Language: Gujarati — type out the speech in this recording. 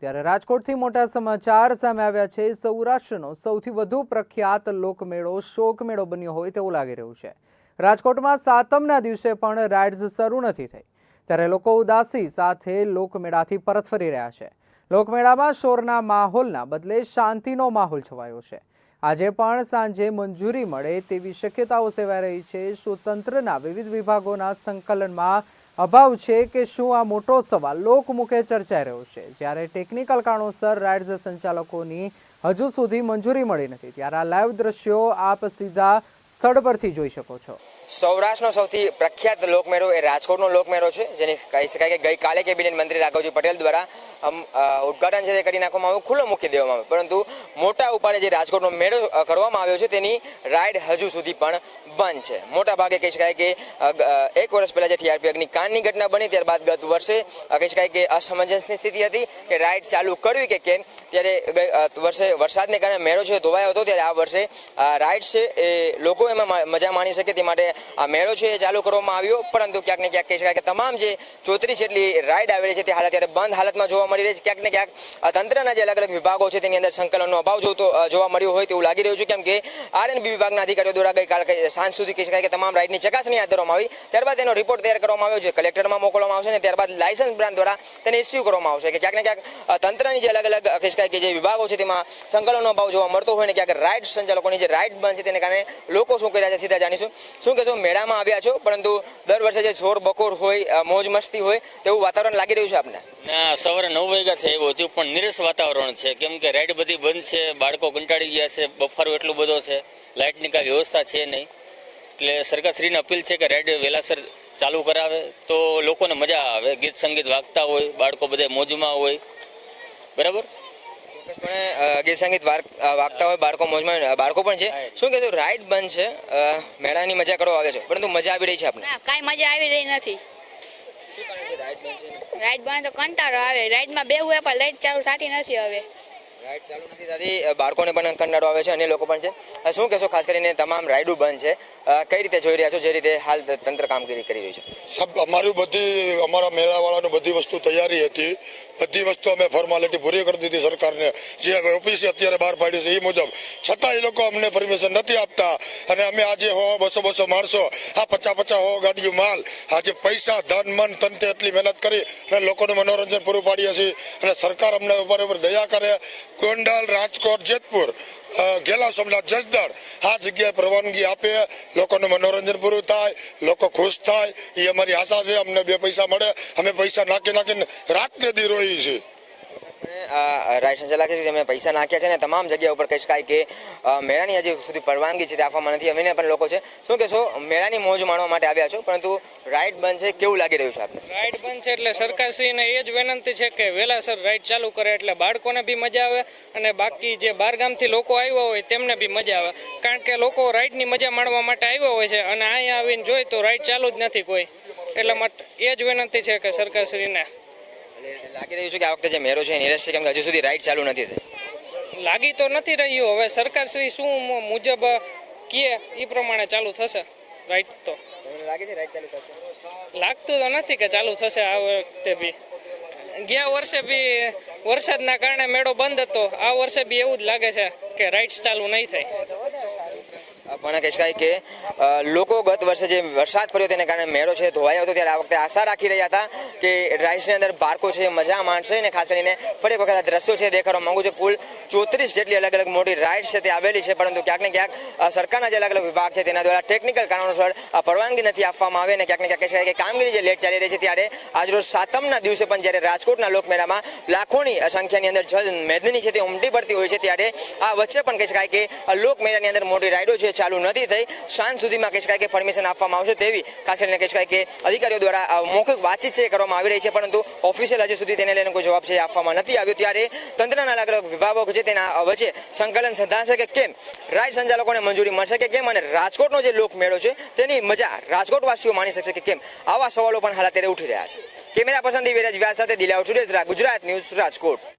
ત્યારે રાજકોટથી મોટા સમાચાર સામે આવ્યા છે. સૌરાષ્ટ્રનો સૌથી વધુ પ્રખ્યાત લોકમેળો, શોકમેળો બન્યો હોય તેવું લાગી રહ્યું છે. રાજકોટમાં સાતમના દિવસે પણ રાઇડ્સ શરૂ નથી થઈ. ત્યારે લોકો ઉદાસી સાથે લોકમેળાથી પરત ફરી રહ્યા છે. લોકમેળામાં શોરના માહોલના બદલે શાંતિનો માહોલ છવાયો છે. આજે પણ સાંજે મંજૂરી મળે તેવી શક્યતાઓ સેવાઈ રહી છે. સ્વતંત્રના વિવિધ વિભાગોના સંકલનમાં અભાવ છે કે શું આ મોટો સવાલ લોકમુખે ચર્ચાઈ રહ્યો છે. જ્યારે ટેકનિકલ કારણોસર રાઇડ્સ સંચાલકોની હજુ સુધી મંજૂરી મળી નથી, ત્યારે આ લાઈવ દ્રશ્યો આપ સીધા સ્થળ પરથી જોઈ શકો છો. સૌરાષ્ટ્રનો સૌથી પ્રખ્યાત લોકમેળો એ રાજકોટનો લોકમેળો છે, જેને કહી શકાય કે ગઈકાલે કેબિનેટ મંત્રી રાઘવજી પટેલ દ્વારા ઉદઘાટન છે તે કરી નાખવામાં આવ્યું, ખુલ્લો મૂકી દેવામાં આવ્યો. પરંતુ મોટા ઉપાડે જે રાજકોટનો મેળો કરવામાં આવ્યો છે, તેની રાઇડ હજુ સુધી પણ બંધ છે. મોટા ભાગે કહી શકાય કે એક વર્ષ પહેલાં જે ટીઆરપી અગ્નિકાંડની ઘટના બની, ત્યારબાદ ગત વર્ષે કહી શકાય કે અસમંજસની સ્થિતિ હતી કે રાઇડ ચાલુ કરવી કે કેમ, ત્યારે વર્ષે વરસાદને કારણે મેળો છે ધોવાયો હતો, ત્યારે આ વર્ષે રાઇડ છે એ લોકો એમાં મજા માણી શકે તે માટે આ મેળો છે એ ચાલુ કરવામાં આવ્યો, પરંતુ ક્યાંક ને ક્યાંક કહી શકાય કે તમામ જે ચોત્રીસ જેટલી રાઈડ આવેલી છે તે હાલ અત્યારે બંધ હાલતમાં જોવા મળી રહી છે. ક્યાંક ને ક્યાંક તંત્રના જે અલગ અલગ વિભાગો છે તેની અંદર સંકલનનો અભાવ જોતો જોવા મળ્યો હોય તેવું લાગી રહ્યું છે. કેમ કે આરએનબી વિભાગના અધિકારીઓ દ્વારા ગઈકાલ ક- સાંજ સુધી કહી શકાય કે તમામ રાઈડની ચકાસણી હાથ ધરવામાં આવી. ત્યારબાદ તેનો રિપોર્ટ તૈયાર કરવામાં આવ્યો છે કલેક્ટરમાં મોકલવામાં આવશે અને ત્યારબાદ લાયસન્સ બ્રાન્ચ દ્વારા તેને ઇસ્યુ કરવામાં આવશે. કે ક્યાંક ને ક્યાંક તંત્રની જે અલગ અલગ કહી શકાય કે જે વિભાગો છે તેમાં સંકલનનો અભાવ જોવા મળતો હોય ને ક્યાંક રાઈડ સંચાલકોની જે રાઈડ બંધ છે તેને કારણે લોકો શું કર્યા છે, સીધા જાણીશું. શું કહેશો મેળામાં આવ્યા છો, પરંતુ દર વર્ષે જે જોર બકોર હોય મોજ મસ્તી હોય, તેવું વાતાવરણ લાગી રહ્યું છે આપને? સવારે નવ વાગ્યા છે એવું હતું પણ નિરસ વાતાવરણ છે. કેમ કે રાઈડ બધી બંધ છે, બાળકો કંટાળી ગયા છે, બફારો એટલો બધો છે, લાઇટની કાંઈ વ્યવસ્થા છે નહીં. એટલે સરકારશ્રીને અપીલ છે કે રાઈડ વહેલાસર ચાલુ કરાવે, તો લોકોને મજા આવે, ગીત સંગીત વાગતા હોય, બાળકો બધા મોજમાં હોય. બરાબર? ચોક્કસપણે ગીત સંગીત વાગતા હોય બાળકો મોજમાં બાળકો પણ છે. શું કહેશો રાઈડ બંધ છે? મેળાની મજા કરવા આવે છે. પરંતુ મજા આવી રહી છે આપણે ના કાંઈ મજા આવી રહી નથી. રાઈડ બંધ તો કંટાળો આવે. રાઈડમાં બેવું એ પણ લાઈટ ચાલુ થતી નથી હવે. રાઈડ ચાલુ નથી થતી. બાળકોને પણ કંટાળો આવે છે અને લોકો પણ છે. શું કહેશો ખાસ કરીને તમામ રાઈડો બંધ છે? કઈ રીતે જોઈ રહ્યા છો, જે રીતે હાલ તંત્ર કામગીરી કરી રહ્યું છે? સબ, અમારી બધી, અમારા મેળાવાળાની બધી વસ્તુ તૈયારી હતી. બધી વસ્તુ અમે ફોર્માલિટી પૂરી કરી દીધી સરકારને. જે ઓફિસે અત્યારે બહાર પાડ્યું છે, એ મુજબ. છતાં એ લોકો અમને પરમિશન નથી આપતા. અને અમે આજે હો, બસો બસો માણસો, આ પચાસ પચાસ હો ગાડીઓ માલ, આજે પૈસા, ધન, મન તનતે એટલી મહેનત કરી અને લોકોને મનોરંજન પૂરું પાડીએ છીએ. અને સરકાર અમને ઉપર ઉપર દયા કરે. ગોંડલ, રાજકોટ, જેતપુર ગેલા સોમનાથ, જસદણ. આ જગ્યાએ પરવાનગી આપે, લોકોનું મનોરંજન પૂરું થાય, લોકો ખુશ થાય. એ અમારી આશા છે, અમને બે પૈસા મળે. અમે પૈસા નાખી નાખીને રાત કે દી રોઈ છીએ સંચાલક છે અમે પૈસા નાખ્યા છે ને તમામ જગ્યા ઉપર કહી શકાય કે મેળાની હજી સુધી પરવાનગી છે તે આપવામાં નથી. અમીને પણ લોકો છે. શું કહેશો મેળાની મોજ માણવા માટે આવ્યા છો, પરંતુ રાઇડ બંધ છે, કેવું લાગી રહ્યું છે આપને? રાઇડ બંધ છે એટલે સરકારશ્રીને એ જ વિનંતી છે કે વહેલાસર રાઇડ ચાલુ કરે એટલે બાળકોને બી મજા આવે અને બાકી જે બહારગામથી લોકો આવ્યા હોય તેમને બી મજા આવે. કારણ કે લોકો રાઇડની મજા માણવા માટે આવ્યા હોય છે અને અહીંયા આવીને જોઈ તો રાઇડ ચાલુ જ નથી કોઈ. એટલે માટે એ જ વિનંતી છે કે સરકારશ્રીને. એટલે લાગી રહ્યું છે કે આ વખતે જે મેળો છે એ નિરસ છે કેમ કે હજુ સુધી રાઈડ ચાલુ નથી થઈ. લાગી તો નથી રહ્યું. હવે સરકાર શ્રી શું મુજબ કહે એ પ્રમાણે ચાલુ થશે રાઈટ તો. લાગે છે રાઈડ ચાલુ થશે? લાગતું તો નથી કે ચાલુ થશે આ વખતે બી. ગયા વર્ષે બી વરસાદના કારણે મેળો બંધ હતો. આ વર્ષે બી એવું જ લાગે છે કે રાઇડ્સ ચાલુ નહીં થાય. પણ કહીશ શકાય કે લોકો ગત વર્ષે જે વરસાદ પડ્યો તેને કારણે મેળો છે ધોવાયો હતો, ત્યારે આ વખતે આશા રાખી રહ્યા હતા કે રાઇડ્સની અંદર બાળકો છે, મજા માણશે અને ખાસ કરીને ફરી વખત આ દ્રશ્યો છે દેખાડવા માંગુ છું. કુલ ચોત્રીસ જેટલી અલગ અલગ મોટી રાઇડ્સ છે તે આવેલી છે, પરંતુ ક્યાંક ને ક્યાંક સરકારના જે અલગ અલગ વિભાગ છે તેના દ્વારા ટેકનિકલ કારણોસર પરવાનગી નથી આપવામાં આવે અને ક્યાંક ને ક્યાંક કહી શકાય કે કામગીરી જે લેટ ચાલી રહી છે ત્યારે આજરોજ સાતમના દિવસે પણ જ્યારે રાજકોટના લોકમેળામાં લાખોની સંખ્યાની અંદર જલ મેદની છે તે ઉમટી પડતી હોય છે, ત્યારે આ વચ્ચે પણ કહી શકાય કે લોકમેળાની અંદર મોટી રાઇડો છે ચાલુ નથી થઈ. સાંજ સુધીમાં કહી કે પરમિશન આપવામાં આવશે તેવી ખાસ કરીને કહી કે અધિકારીઓ દ્વારા મૌખિક વાતચીત છે કરવામાં આવી રહી છે, પરંતુ ઓફિશિયલ હજી સુધી તેને લઈને કોઈ જવાબ છે આપવામાં નથી આવ્યો. ત્યારે તંત્રના અલગ અલગ વિભાગો છે તેના વચ્ચે સંકલન સંધાશે કે કેમ? રાઈડ સંચાલકોને મંજૂરી મળશે કે કેમ? અને રાજકોટનો જે લોકમેળો છે તેની મજા રાજકોટવાસીઓ માણી શકશે કે કેમ? આવા સવાલો પણ હાલ અત્યારે ઉઠી રહ્યા છે. કેમેરા પસંદ વિરાજ વ્યાસ સાથે દિલાવ ચુડેસરા ગુજરાત ન્યૂઝ રાજકોટ.